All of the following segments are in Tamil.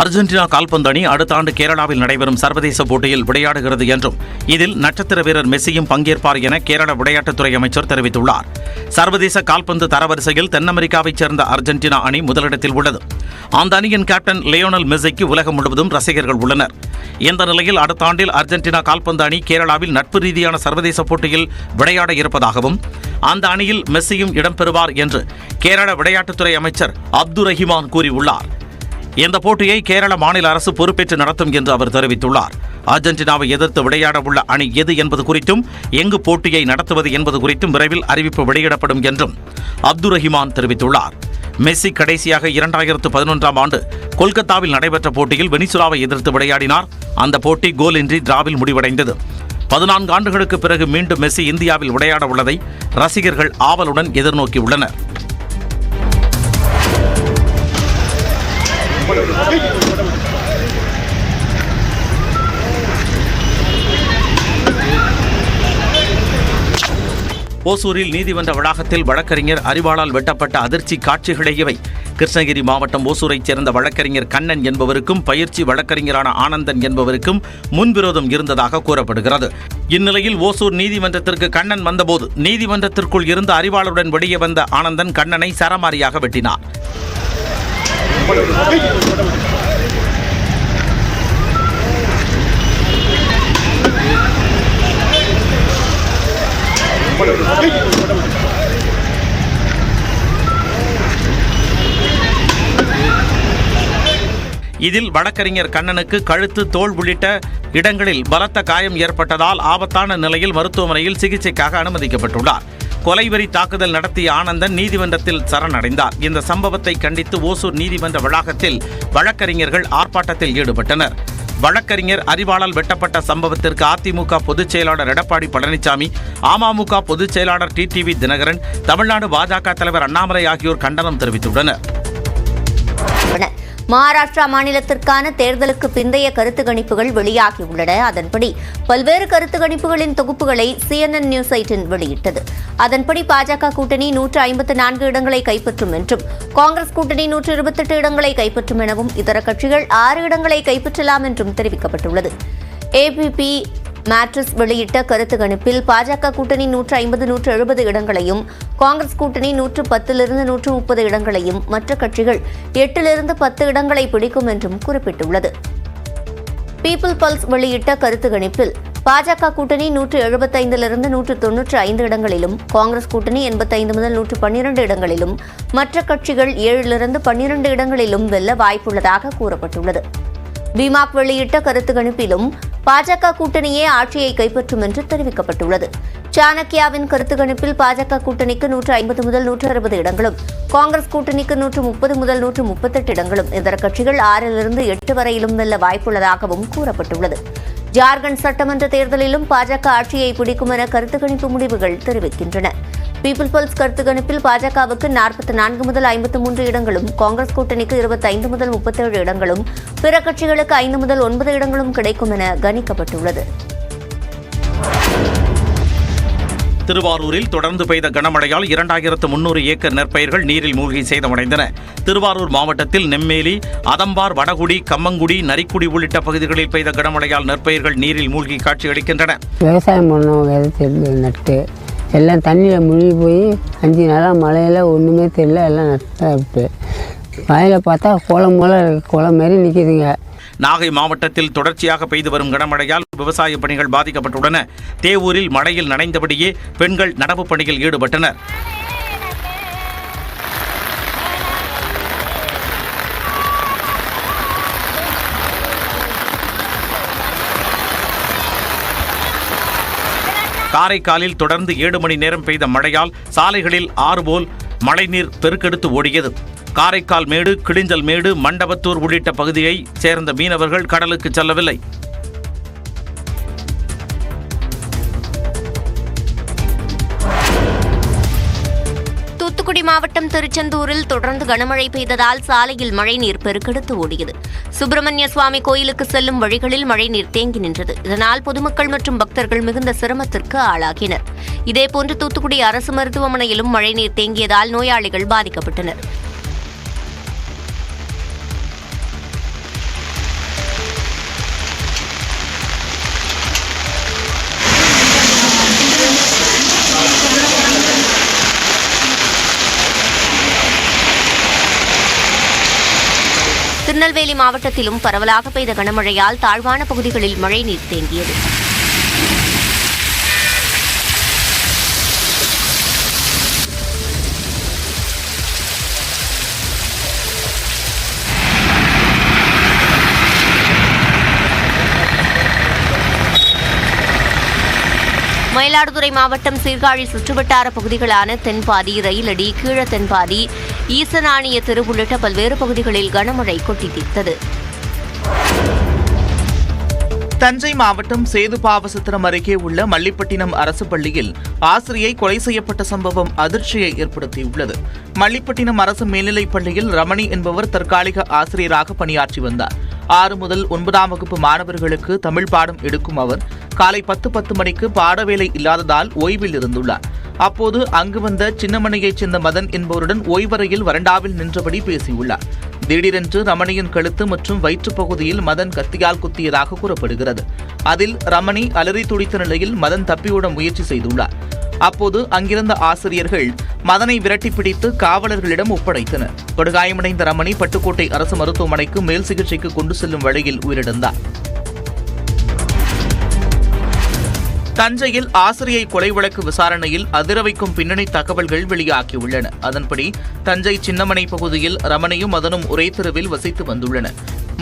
அர்ஜென்டினா கால்பந்து அணி அடுத்த ஆண்டு கேரளாவில் நடைபெறும் சர்வதேச போட்டியில் விளையாடுகிறது என்றும் இதில் நட்சத்திர வீரர் மெஸ்ஸியும் பங்கேற்பார் என கேரள விளையாட்டுத்துறை அமைச்சர் தெரிவித்துள்ளார். சர்வதேச கால்பந்து தரவரிசையில் தென் அமெரிக்காவைச் சேர்ந்த அர்ஜென்டினா அணி முதலிடத்தில் உள்ளது. அந்த அணியின் கேப்டன் லியோனல் மெஸ்ஸிக்கு உலகம் முழுவதும் ரசிகர்கள் உள்ளனர். இந்த நிலையில் அடுத்த ஆண்டில் அர்ஜென்டினா கால்பந்து அணி கேரளாவில் நட்பு ரீதியான சர்வதேச போட்டியில் விளையாட இருப்பதாகவும் அந்த அணியில் மெஸ்ஸியும் இடம்பெறுவார் என்று கேரள விளையாட்டுத்துறை அமைச்சர் அப்துல் ரஹிமான் கூறியுள்ளார். இந்த போட்டியை கேரள மாநில அரசு பொறுப்பேற்று நடத்தும் என்று அவர் தெரிவித்துள்ளார். அர்ஜென்டினாவை எதிர்த்து விளையாட உள்ள அணி எது என்பது குறித்தும் எங்கு போட்டியை நடத்துவது என்பது குறித்தும் விரைவில் அறிவிப்பு வெளியிடப்படும் என்றும் அப்துல் ரஹிமான் தெரிவித்துள்ளார். மெஸ்ஸி கடைசியாக இரண்டாயிரத்து பதினொன்றாம் ஆண்டு கொல்கத்தாவில் நடைபெற்ற போட்டியில் வெனிசுலாவை எதிர்த்து விளையாடினார். அந்த போட்டி கோலின்றி டிராவில் முடிவடைந்தது. பதினான்கு ஆண்டுகளுக்கு பிறகு மீண்டும் மெஸ்ஸி இந்தியாவில் விளையாட உள்ளதை ரசிகர்கள் ஆவலுடன் எதிர்நோக்கியுள்ளனர். ஓசூரில் நீதிமன்ற வளாகத்தில் வழக்கறிஞர் அறிவாளால் வெட்டப்பட்ட அதிர்ச்சி காட்சிகளே இவை. கிருஷ்ணகிரி மாவட்டம் ஓசூரைச் சேர்ந்த வழக்கறிஞர் கண்ணன் என்பவருக்கும் பயிற்சி வழக்கறிஞரான ஆனந்தன் என்பவருக்கும் முன்விரோதம் இருந்ததாக கூறப்படுகிறது. இந்நிலையில் ஓசூர் நீதிமன்றத்திற்கு கண்ணன் வந்தபோது நீதிமன்றத்திற்குள் இருந்த அறிவாளுடன் வெளியே வந்த ஆனந்தன் கண்ணனை சரமாரியாக வெட்டினார் இதில் வழக்கறிஞர் கண்ணனுக்கு கழுத்து தோள் உள்ளிட்ட இடங்களில் பலத்த காயம் ஏற்பட்டதால் ஆபத்தான நிலையில் மருத்துவமனையில் சிகிச்சைக்காக அனுமதிக்கப்பட்டுள்ளார். கொலைவெறி தாக்குதல் நடத்திய ஆனந்தன் நீதிமன்றத்தில் சரணடைந்தார். இந்த சம்பவத்தை கண்டித்து ஓசூர் நீதிமன்ற வளாகத்தில் வழக்கறிஞர்கள் ஆர்ப்பாட்டத்தில் ஈடுபட்டனர். வழக்கறிஞர் அறிவாளால் வெட்டப்பட்ட சம்பவத்திற்கு அதிமுக பொதுச் செயலாளர் எடப்பாடி பழனிசாமி அமமுக பொதுச் செயலாளர் டிடிவி தினகரன் தமிழ்நாடு பாஜக தலைவர் அண்ணாமலை ஆகியோர் கண்டனம் தெரிவித்துள்ளனர். மகாராஷ்டிரா மாநிலத்திற்கான தேர்தலுக்கு பிந்தைய கருத்து கணிப்புகள் வெளியாகியுள்ளன. அதன்படி பல்வேறு கருத்து கணிப்புகளின் தொகுப்புகளை சிஎன்என் நியூஸ் சைட்டின் வெளியிட்டது. அதன்படி பாஜக கூட்டணி நூற்று ஐம்பத்து நான்கு இடங்களை கைப்பற்றும் என்றும் காங்கிரஸ் கூட்டணி நூற்று இருபத்தெட்டு இடங்களை கைப்பற்றும் எனவும் இதர கட்சிகள் ஆறு இடங்களை கைப்பற்றலாம் என்றும் தெரிவிக்கப்பட்டுள்ளது. ஏபிபி மேட்ரிஸ் வெளியிட்ட கருத்து கணிப்பில் பாஜக கூட்டணி நூற்று ஐம்பது நூற்று எழுபது இடங்களையும் காங்கிரஸ் கூட்டணி நூற்று பத்திலிருந்து நூற்று முப்பது இடங்களையும் மற்ற கட்சிகள் எட்டிலிருந்து பத்து இடங்களை பிடிக்கும் என்றும் குறிப்பிட்டுள்ளது. பீப்புள் பல்ஸ் வெளியிட்ட கருத்து கணிப்பில் பாஜக கூட்டணி நூற்று எழுபத்தைந்திலிருந்து நூற்று தொன்னூற்று ஐந்து இடங்களிலும் காங்கிரஸ் கூட்டணி எண்பத்தைந்து முதல் நூற்று பன்னிரண்டு இடங்களிலும் மற்ற கட்சிகள் ஏழிலிருந்து பன்னிரண்டு இடங்களிலும் வெல்ல வாய்ப்புள்ளதாக கூறப்பட்டுள்ளது. பிமாக் வெளியிட்ட கருத்து கணிப்பிலும் பாஜக கூட்டணியே ஆட்சியை கைப்பற்றும் என்று தெரிவிக்கப்பட்டுள்ளது. சாணக்கியாவின் கருத்து கணிப்பில் பாஜக கூட்டணிக்கு நூற்று ஐம்பது முதல் நூற்று அறுபது இடங்களும் காங்கிரஸ் கூட்டணிக்கு நூற்று முப்பது முதல் நூற்று முப்பத்தெட்டு இடங்களும் இதர கட்சிகள் ஆறிலிருந்து எட்டு வரையிலும் வெல்ல வாய்ப்புள்ளதாகவும் கூறப்பட்டுள்ளது. ஜார்க்கண்ட் சட்டமன்ற தேர்தலிலும் பாஜக ஆட்சியை பிடிக்கும் என கருத்து கணிப்பு முடிவுகள் தெரிவிக்கின்றன. பீப்புள் பல்ஸ் கருத்து கணிப்பில் பாஜகவுக்கு நாற்பத்தி நான்கு முதல் ஐம்பத்து மூன்று இடங்களும் காங்கிரஸ் கூட்டணிக்கு இருபத்தைந்து முதல் முப்பத்தேழு இடங்களும் பிற கட்சிகளுக்கு ஐந்து முதல் ஒன்பது இடங்களும் கிடைக்கும் என கணிக்கப்பட்டுள்ளது. திருவாரூரில் தொடர்ந்து பெய்த கனமழையால் இரண்டாயிரத்து முன்னூறு ஏக்கர் நெற்பயிர்கள் நீரில் மூழ்கி சேதமடைந்தன. திருவாரூர் மாவட்டத்தில் நெம்மேலி அதம்பார் வடகுடி கம்மங்குடி நரிக்குடி உள்ளிட்ட பகுதிகளில் பெய்த கனமழையால் நெற்பயிர்கள் நீரில் மூழ்கி காட்சியளிக்கின்றன. விவசாயம் தெரியல நட்டு. எல்லாம் தண்ணியில் முழுகி போய் அஞ்சு நாளாக மழையில் ஒன்றுமே தெரியல எல்லாம் நட்டா வயலில் பார்த்தா குளம் போல குளம் மாரி நிற்கிதுங்க நாகை மாவட்டத்தில் தொடர்ச்சியாக பெய்து வரும் கனமழையால் விவசாய பணிகள் பாதிக்கப்பட்டுள்ளன. தேவூரில் மழையில் நனைந்தபடியே பெண்கள் நடவு பணியில் ஈடுபட்டனர். காரைக்காலில் தொடர்ந்து ஏழு மணி நேரம் பெய்த மழையால் சாலைகளில் ஆறு போல் மழைநீர் பெருக்கெடுத்து ஓடியது. காரைக்கால் மேடு கிளிஞ்சல் மேடு மண்டபத்தூர் உள்ளிட்ட பகுதியை சேர்ந்த மீனவர்கள் கடலுக்கு செல்லவில்லை. மாவட்டம் திருச்செந்தூரில் தொடர்ந்து கனமழை பெய்ததால் சாலையில் மழைநீர் பெருக்கெடுத்து ஓடியது. சுப்பிரமணிய சுவாமி கோயிலுக்கு செல்லும் வழிகளில் மழைநீர் தேங்கி நின்றது. இதனால் பொதுமக்கள் மற்றும் பக்தர்கள் மிகுந்த சிரமத்திற்கு ஆளாகினர். இதேபோன்று தூத்துக்குடி அரசு மருத்துவமனையிலும் மழைநீர் தேங்கியதால் நோயாளிகள் பாதிக்கப்பட்டனர். திருநெல்வேலி மாவட்டத்திலும் பரவலாக பெய்த கனமழையால் தாழ்வான பகுதிகளில் மழைநீர் தேங்கியது. மயிலாடுதுறை மாவட்டம் சீர்காழி சுற்றுவட்டார பகுதிகளான தென்பாதி ரயிலடி கீழ தென்பாதி ஈசனானிய தெரு உள்ளிட்ட பல்வேறு பகுதிகளில் கனமழை கொட்டி தீர்த்தது தஞ்சை மாவட்டம் சேதுபாவசத்திரம் அருகே உள்ள மல்லிப்பட்டினம் அரசு பள்ளியில் ஆசிரியை கொலை செய்யப்பட்ட சம்பவம் அதிர்ச்சியை ஏற்படுத்தியுள்ளது. மல்லிப்பட்டினம் அரசு மேல்நிலைப் பள்ளியில் ரமணி என்பவர் தற்காலிக ஆசிரியராக பணியாற்றி வந்தார். ஆறு முதல் ஒன்பதாம் வகுப்பு மாணவர்களுக்கு தமிழ் பாடம் எடுக்கும் அவர் காலை பத்து பத்து மணிக்கு பாடவேலை இல்லாததால் ஓய்வில் இருந்துள்ளார். அப்போது அங்கு வந்த சின்னமணியைச் சேர்ந்த மதன் என்பவருடன் ஓய்வறையில் வறண்டாவில் நின்றபடி பேசியுள்ளார். திடீரென்று ரமணியின் கழுத்து மற்றும் வயிற்றுப் பகுதியில் மதன் கத்தியால் குத்தியதாக கூறப்படுகிறது. அதில் ரமணி அலறி துடித்த நிலையில் மதன் தப்பியோட முயற்சி செய்துள்ளார். அப்போது அங்கிருந்த ஆசிரியர்கள் மதனை விரட்டி பிடித்து காவலர்களிடம் ஒப்படைத்தனர். படுகாயமடைந்த ரமணி பட்டுக்கோட்டை அரசு மருத்துவமனைக்கு மேல் சிகிச்சைக்கு கொண்டு செல்லும் வழியில் உயிரிழந்தார். தஞ்சையில் ஆசிரியை கொலை வழக்கு விசாரணையில் அதிரவைக்கும் பின்னணி தகவல்கள் வெளியாகியுள்ளன. அதன்படி தஞ்சை சின்னமனை பகுதியில் ரமணியும் மதனும் ஒரே தெருவில் வசித்து வந்துள்ளன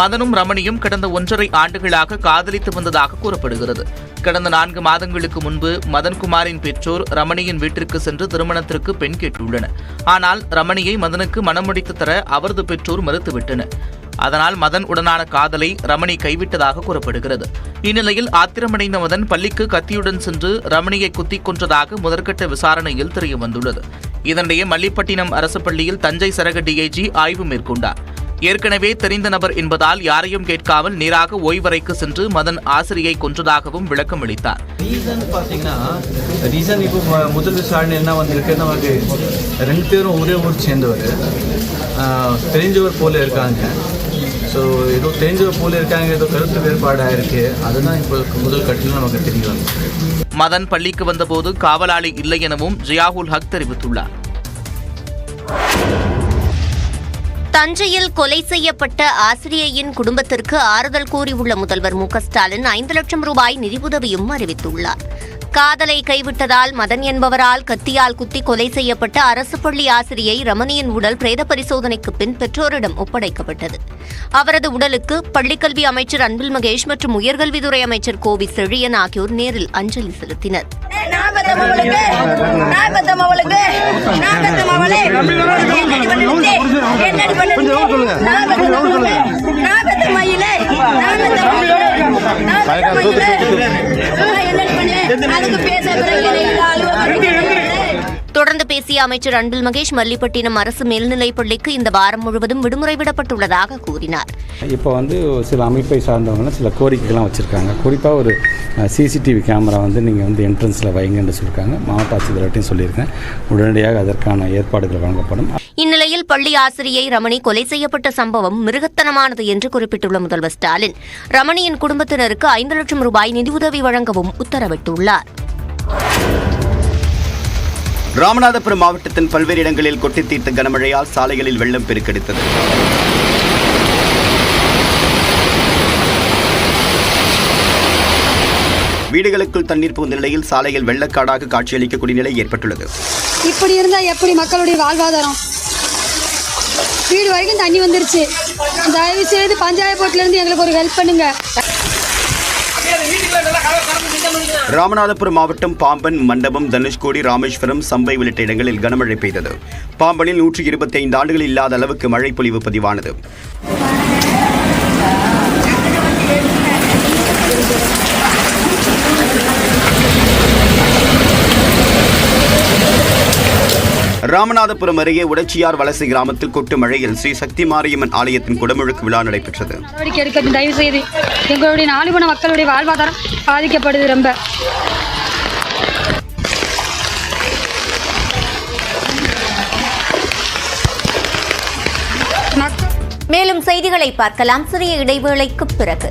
மதனும் ரமணியும் கடந்த ஒன்றரை ஆண்டுகளாக காதலித்து வந்ததாக கூறப்படுகிறது. கடந்த நான்கு மாதங்களுக்கு முன்பு மதன்குமாரின் பெற்றோர் ரமணியின் வீட்டிற்கு சென்று திருமணத்திற்கு பெண் கேட்டுள்ளனர். ஆனால் ரமணியை மதனுக்கு மனமுடித்து தர அவரது பெற்றோர் மறுத்துவிட்டனர். அதனால் மதன் உடனான காதலை ரமணி கைவிட்டதாக கூறப்படுகிறது. இந்நிலையில் ஆத்திரமடைந்த மதன் பள்ளிக்கு கத்தியுடன் சென்று ரமணியை குத்திக் கொன்றதாக முதற்கட்ட விசாரணையில் தெரியவந்துள்ளது. இதனிடையே மல்லிப்பட்டினம் அரசு பள்ளியில் தஞ்சை சரக டிஐஜி ஆய்வு மேற்கொண்டார். ஏற்கனவே தெரிந்த நபர் என்பதால் யாரையும் கேட்காமல் நேராக ஓய்வறைக்கு சென்று மதன் ஆசிரியை கொன்றதாகவும் விளக்கம் அளித்தார். ரீசன் பார்த்தீங்கன்னா ரீசன் இப்போ முதல் விசாரணை என்ன வந்திருக்கு நமக்கு ரெண்டு பேரும் ஒரே ஊர் சேர்ந்தவர். ஆஹ், தெரிஞ்சவர் போல இருக்காங்க. ஸோ ஏதோ தெரிஞ்சவர் போல இருக்காங்க ஏதோ கருத்து வேறுபாடு ஆயிருக்கு அதுதான் இப்போ முதல் கட்டில் நமக்கு தெரிய மதன் பள்ளிக்கு வந்தபோது காவலாளி இல்லை எனவும் ஜியாவுல் ஹக் தெரிவித்துள்ளார். தஞ்சையில் கொலை செய்யப்பட்ட ஆசிரியையின் குடும்பத்திற்கு ஆறுதல் கூறியுள்ள முதல்வர் மு க ஸ்டாலின் ஐந்து லட்சம் ரூபாய் நிதியுதவியும் அறிவித்துள்ளார். காதலை கைவிட்டதால் மதன் என்பவரால் கத்தியால் குத்தி கொலை செய்யப்பட்ட அரசு பள்ளி ஆசிரியை ரமணியின் உடல் பிரேத பரிசோதனைக்கு பின் பெற்றோரிடம் ஒப்படைக்கப்பட்டது. அவரது உடலுக்கு பள்ளிக்கல்வி அமைச்சர் அன்பில் மகேஷ் மற்றும் உயர்கல்வித்துறை அமைச்சர் கோவி செழியன் ஆகியோர் நேரில் அஞ்சலி செலுத்தினர். நாற்பத்தம் அவளுக்கு நாற்பத்தம் அவளுக்கு நாற்பத்தம் அவளே என்னடி பண்ணுச்சு நாற்பத்தம் அவளுக்கு நாற்பத்தம் மயிலே நாற்பத்தம் மயிலே நாற்பத்தம் மயிலே என்னடி பண்ணு? அதுக்கு பேச பிறகு அழுவ தொடர்ந்து பேசிய அமைச்சர் அன்பில் மகேஷ் மல்லிப்பட்டினம் அரசு மேல்நிலைப் பள்ளிக்கு இந்த வாரம் முழுவதும் விடுமுறை விடப்பட்டுள்ளதாக கூறினார். இப்போ வந்து சில அமைப்பை சார்ந்தவங்களாம் சில கோரிக்கைகள்லாம் வச்சுருக்காங்க. குறிப்பாக ஒரு சிசிடிவி கேமரா வந்து நீங்கள் வந்து என்ட்ரன்ஸில் வைங்கன்னு சொல்லியிருக்காங்க மாவட்ட ஆட்சித்தலைவர்கிட்டையும் சொல்லியிருக்கேன். உடனடியாக அதற்கான ஏற்பாடுகள் வழங்கப்படும். இந்நிலையில் பள்ளி ஆசிரியை ரமணி கொலை செய்யப்பட்ட சம்பவம் மிருகத்தனமானது என்று குறிப்பிட்டுள்ள முதல்வர் ஸ்டாலின். ரமணியின் குடும்பத்தினருக்கு ஐந்து லட்சம் ரூபாய் நிதியுதவி வழங்கவும் உத்தரவிட்டுள்ளார். ராமநாதபுரம் மாவட்டத்தின் பல்வேறு இடங்களில் கொட்டி தீர்த்த கனமழையால் சாலைகளில் வெள்ளம் பெருக்கெடுத்தது. வீடுகளுக்குள் தண்ணீர் புகுந்த நிலையில் சாலையில் வெள்ளக்காடாக காட்சியளிக்கக்கூடிய நிலை ஏற்பட்டுள்ளது. இப்படி இருந்தால் எப்படி மக்களுடைய வாழ்வாதாரம்? வீடு வரைக்கும் தண்ணி வந்துருச்சு. தயவு செய்து பஞ்சாயத்து எங்களுக்கு ஒரு ஹெல்ப் பண்ணுங்க. ராமநாதபுரம் மாவட்டம் பாம்பன் மண்டபம் தனுஷ்கோடி ராமேஸ்வரம் சம்பை உள்ளிட்ட இடங்களில் கனமழை பெய்தது பாம்பனில் நூற்றி இருபத்தி ஐந்து ஆண்டுகள் இல்லாத அளவுக்கு மழை பொழிவு பதிவானது ராமநாதபுரம் அருகே உடச்சியார் வலசை கிராமத்தில் கொட்டு மழையில் ஸ்ரீ சக்தி மாரியம்மன் ஆலயத்தின் குடமுழுக்கு விழா நடைபெற்றது. நடவடிக்கை எடுக்கட்டும். தயவு செய்து எங்களுடைய நாலுகுண மக்களுடைய வாழ்வாதாரம் பாதிக்கப்படுது ரொம்ப. மேலும் செய்திகளை பார்க்கலாம். சிறிய இடைவேளைக்கு பிறகு.